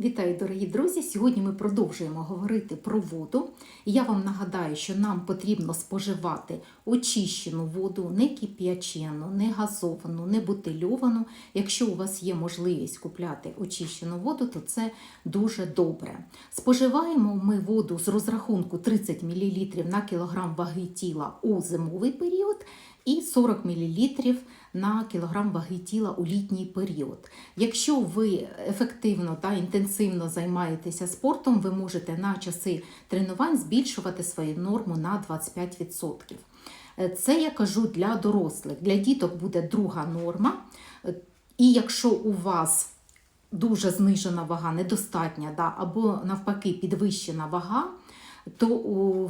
Вітаю, дорогі друзі! Сьогодні ми продовжуємо говорити про воду. Я вам нагадаю, що нам потрібно споживати очищену воду, не кип'ячену, не газовану, не бутильовану. Якщо у вас є можливість купляти очищену воду, то це дуже добре. Споживаємо ми воду з розрахунку 30 мл на кілограм ваги тіла у зимовий період і 40 мл на кілограм ваги тіла у літній період. Якщо ви ефективно та інтенсивно займаєтеся спортом, ви можете на часи тренувань збільшувати свою норму на 25%. Це я кажу для дорослих. Для діток буде друга норма. І якщо у вас дуже знижена вага, недостатня, да, або навпаки підвищена вага, то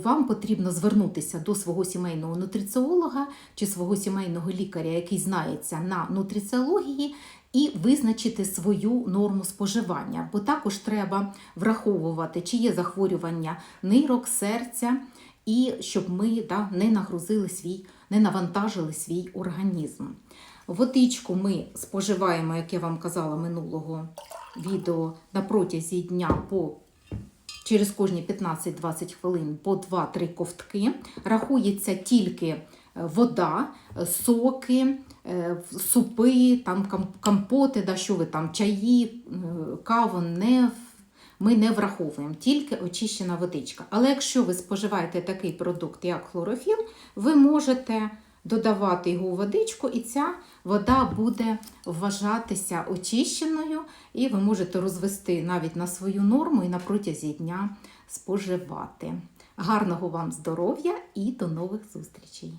вам потрібно звернутися до свого сімейного нутриціолога чи свого сімейного лікаря, який знається на нутриціології, і визначити свою норму споживання. Бо також треба враховувати, чи є захворювання нирок, серця, і щоб ми да, не нагрузили свій, не навантажили свій організм. Водичку ми споживаємо, як я вам казала минулого відео, на протязі дня по через кожні 15-20 хвилин по 2-3 ковтки. Рахується тільки е, вода, е, соки, е, супи, там компоти, да, що ви там, чаї, каву не ми не враховуємо, тільки очищена водичка. Але якщо ви споживаєте такий продукт, як хлорофіл, ви можете додавати його у водичку, і ця вода буде вважатися очищеною, і ви можете розвести навіть на свою норму і на протязі дня споживати. Гарного вам здоров'я і до нових зустрічей!